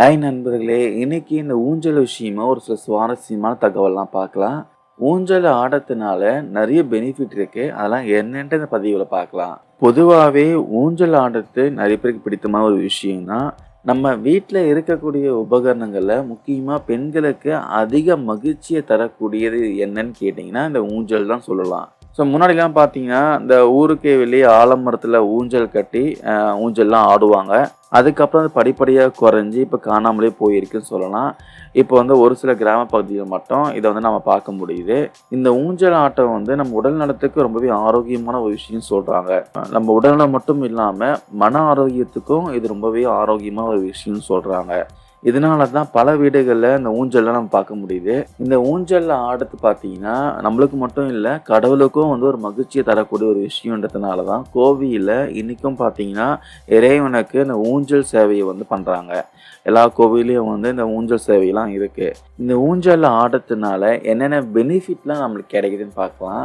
Hi நண்பர்களே இன்னைக்கு இந்த ஊஞ்சல் விஷயமா ஒரு சில சுவாரஸ்யமான தகவல்லாம் பார்க்கலாம். ஊஞ்சல் ஆடத்தினால நிறைய பெனிஃபிட் இருக்கு. அதெல்லாம் என்னன்ட்டு இந்த பதிவில் பார்க்கலாம். பொதுவாகவே ஊஞ்சல் ஆடுறது நிறைய பேருக்கு பிடித்தமான ஒரு விஷயம்னா நம்ம வீட்டில் இருக்கக்கூடிய உபகரணங்களில் முக்கியமாக பெண்களுக்கு அதிக மகிழ்ச்சியை தரக்கூடியது என்னன்னு கேட்டிங்கன்னா இந்த ஊஞ்சல் தான் சொல்லலாம். ஸோ முன்னாடிலாம் பார்த்தீங்கன்னா இந்த ஊருக்கே வெளியே ஆலமரத்தில் ஊஞ்சல் கட்டி ஊஞ்சல்லாம் ஆடுவாங்க. அதுக்கப்புறம் அது படிப்படியாக குறைஞ்சி இப்போ காணாமலே போயிருக்குன்னு சொல்லலாம். இப்போ வந்து ஒரு சில கிராம பகுதியில் மட்டும் இதை வந்து நம்ம பார்க்க முடியுது. இந்த ஊஞ்சல் ஆட்டம் வந்து நம்ம உடல் நலத்துக்கு ரொம்பவே ஆரோக்கியமான ஒரு விஷயம் சொல்கிறாங்க நம்ம உடல்நலம் மட்டும் இல்லாமல் மன ஆரோக்கியத்துக்கும் இது ரொம்பவே ஆரோக்கியமான ஒரு விஷயம்னு சொல்கிறாங்க இதனால தான் பல வீடுகளில் இந்த ஊஞ்சல்லாம் நம்ம பார்க்க முடியுது. இந்த ஊஞ்சலில் ஆடுறது பார்த்தீங்கன்னா நம்மளுக்கு மட்டும் இல்லை கடவுளுக்கும் வந்து ஒரு மகிழ்ச்சியை தரக்கூடிய ஒரு விஷயன்றதுனால தான் கோவிலில் இன்றைக்கும் பார்த்தீங்கன்னா இறைவனுக்கு இந்த ஊஞ்சல் சேவையை வந்து பண்ணுறாங்க எல்லா கோவிலையும் வந்து இந்த ஊஞ்சல் சேவையெல்லாம் இருக்குது இந்த ஊஞ்சலில் ஆடுறதுனால என்னென்ன பெனிஃபிட்லாம் நம்மளுக்கு கிடைக்குதுன்னு பார்க்கலாம்.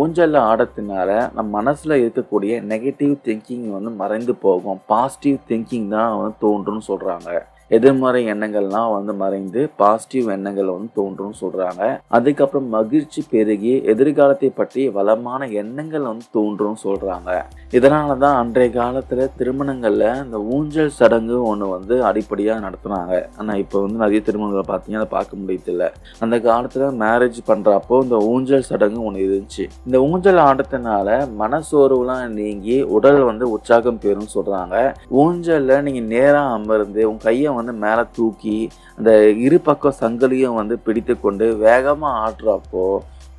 ஊஞ்சலில் ஆடுறதுனால நம்ம மனசில் இருக்கக்கூடிய நெகட்டிவ் திங்கிங் வந்து மறைந்து போகும். பாசிட்டிவ் திங்கிங் தான் வந்து தோன்றும்னு சொல்கிறாங்க எதிர்மறை எண்ணங்கள்லாம் வந்து மறைந்து பாசிட்டிவ் எண்ணங்கள் வந்து தோன்றும்னு சொல்கிறாங்க அதுக்கப்புறம் மகிழ்ச்சி பெருகி எதிர்காலத்தை பற்றி வளமான எண்ணங்கள் வந்து தோன்றும்னு சொல்கிறாங்க இதனால தான் அன்றைய காலத்தில் திருமணங்களில் இந்த ஊஞ்சல் சடங்கு ஒன்று வந்து அடிப்படையாக நடத்துனாங்க. ஆனால் இப்போ வந்து நிறைய திருமணங்களை பார்த்தீங்கன்னா அதை பார்க்க முடியதில்ல அந்த காலத்தில் மேரேஜ் பண்ணுறப்போ இந்த ஊஞ்சல் சடங்கு ஒன்று இருந்துச்சு. இந்த ஊஞ்சல் ஆட்டத்தினால மனசோர்வுலாம் நீங்கி உடல் வந்து உற்சாகம் பெறும்னு சொல்கிறாங்க ஊஞ்சலில் நீங்கள் நேராக அமர்ந்து உங்கள் கையை வந்து மேலே தூக்கி அந்த இரு பக்கம் சங்கிலியும் வந்து பிடித்து கொண்டு வேகமாக ஆடுறப்போ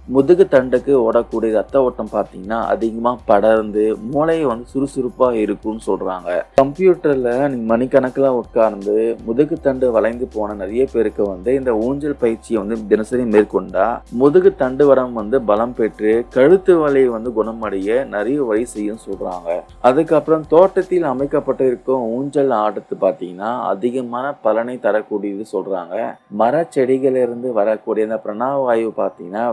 முதுகு தண்டுக்கு ஓடக்கூடிய ரத்த ஓட்டம் பார்த்தீங்கன்னா அதிகமாக படர்ந்து மூளையை வந்து சுறுசுறுப்பாக இருக்கும்னு சொல்கிறாங்க கம்ப்யூட்டரில் நீங்கள் மணிக்கணக்கில் உட்கார்ந்து முதுகு தண்டு வளைந்து போன நிறைய பேருக்கு வந்து இந்த ஊஞ்சல் பயிற்சியை வந்து தினசரி மேற்கொண்டா முதுகு தண்டு வரம் வந்து பலம் பெற்று கழுத்து வலியை வந்து குணமடைய நிறைய வழி செய்யும் சொல்கிறாங்க அதுக்கப்புறம் தோட்டத்தில் அமைக்கப்பட்டு இருக்கும் ஊஞ்சல் ஆட்டத்து பார்த்தீங்கன்னா அதிகமான பலனை தரக்கூடியது சொல்கிறாங்க மரச்செடிகளிலிருந்து வரக்கூடிய இந்த பிரணாவாயு பார்த்தீங்கன்னா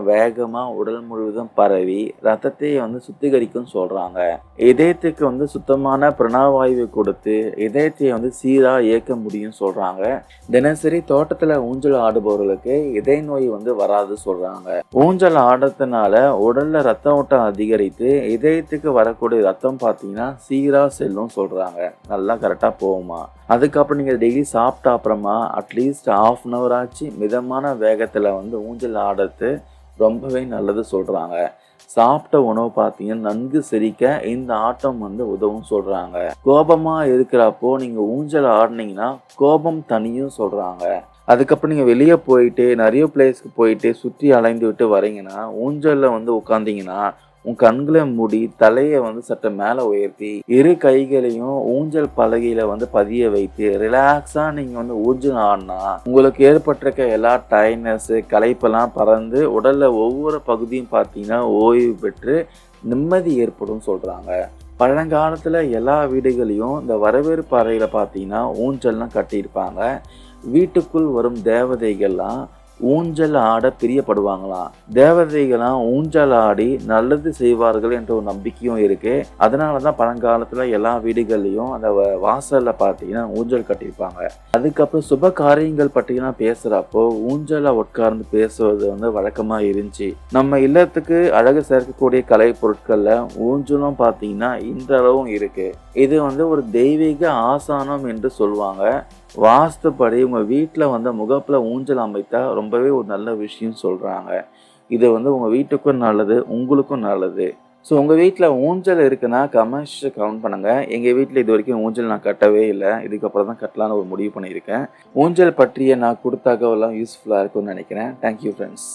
வேகமாக உடல் முழுவதும் பரவி ரத்தத்தை வந்து சுத்திகரிக்கும் சொல்கிறாங்க இதயத்துக்கு வந்து சுத்தமான பிரணாவாயுவை கொடுத்து இதயத்தை வந்து சீராக இயக்க முடியும் சொல்கிறாங்க தினசரி தோட்டத்தில் ஊஞ்சல் ஆடுபவர்களுக்கு இதய நோய் வந்து வராது சொல்கிறாங்க ஊஞ்சல் ஆடுறதுனால உடலில் ரத்த ஓட்டம் அதிகரித்து இதயத்துக்கு வரக்கூடிய ரத்தம் பார்த்தீங்கன்னா சீராக செல்லும் சொல்கிறாங்க நல்லா கரெக்டாக போகுமா? அதுக்கப்புறம் நீங்கள் டெய்லி சாப்பிட்ட அப்புறமா அட்லீஸ்ட் ஹாஃப் அன் ஹவர் ஆச்சு மிதமான வேகத்தில் வந்து ஊஞ்சல் ஆடுறது ரொம்பவே நல்லது சொல்கிறாங்க சாப்பிட்ட உணவு பார்த்தீங்கன்னா நன்கு செரிக்க இந்த ஆட்டம் வந்து உதவும் சொல்கிறாங்க கோபமாக இருக்கிறப்போ நீங்கள் ஊஞ்சல் ஆடினீங்கன்னா கோபம் தனியும் சொல்கிறாங்க அதுக்கப்புறம் நீங்கள் வெளியே போயிட்டு நிறைய பிளேஸ்க்கு போயிட்டு சுற்றி அலைந்து விட்டு வரீங்கன்னா ஊஞ்சலில் வந்து உட்காந்திங்கன்னா உன் கண்களை மூடி தலையை வந்து சற்று மேலே உயர்த்தி இரு கைகளையும் ஊஞ்சல் பலகையில வந்து பதிய வைத்து ரிலாக்ஸாக நீங்கள் வந்து ஊஞ்சல் ஆடினா உங்களுக்கு ஏற்பட்டிருக்க எல்லா டயர்னஸ் களைப்பெல்லாம் பறந்து உடல்ல ஒவ்வொரு பகுதியும் பார்த்தீங்கன்னா ஓய்வு பெற்று நிம்மதி ஏற்படும் சொல்கிறாங்க பழங்காலத்தில் எல்லா வீடுகளையும் இந்த வரவேற்பு அறையில் பார்த்தீங்கன்னா ஊஞ்சல்லாம் கட்டியிருப்பாங்க. வீட்டுக்குள் வரும் தேவதைகள்லாம் ஊஞ்சல் ஆட பிரியப்படுவாங்களாம் தேவதைகளாம் ஊஞ்சல் ஆடி நல்லது செய்வார்கள் என்ற ஒரு நம்பிக்கையும் இருக்கு. அதனால தான் பழங்காலத்தில் எல்லா வீடுகள்லையும் அந்த வாசலில் பார்த்தீங்கன்னா ஊஞ்சல் கட்டியிருப்பாங்க. அதுக்கப்புறம் சுப காரியங்கள் பற்றிலாம் பேசுகிறப்போ ஊஞ்சலை உட்கார்ந்து பேசுவது வந்து வழக்கமாக இருந்துச்சு. நம்ம இல்லத்துக்கு அழகு சேர்க்கக்கூடிய கலை பொருட்களில் ஊஞ்சலும் பார்த்தீங்கன்னா இன்றளவும் இருக்கு. இது வந்து ஒரு தெய்வீக ஆசானம் என்று சொல்லுவாங்க. வாஸ்துப்படி உங்கள் வீட்டில் வந்து முகப்பில் ஊஞ்சல் அமைத்தா ரொம்பவே ஒரு நல்ல விஷயம் சொல்கிறாங்க இது வந்து உங்கள் வீட்டுக்கும் நல்லது உங்களுக்கும் நல்லது. ஸோ உங்கள் வீட்டில் ஊஞ்சல் இருக்குன்னா கமெண்ட்ஸ் கவுண்ட் பண்ணுங்கள் எங்கள் வீட்டில் இது வரைக்கும் ஊஞ்சல் நான் கட்டவே இல்லை. இதுக்கப்புறம் தான் கட்டலான்னு ஒரு முடிவு பண்ணியிருக்கேன். ஊஞ்சல் பற்றிய நான் கொடுத்த தகவலாம் யூஸ்ஃபுல்லாக இருக்கும்னு நினைக்கிறேன். Thank you friends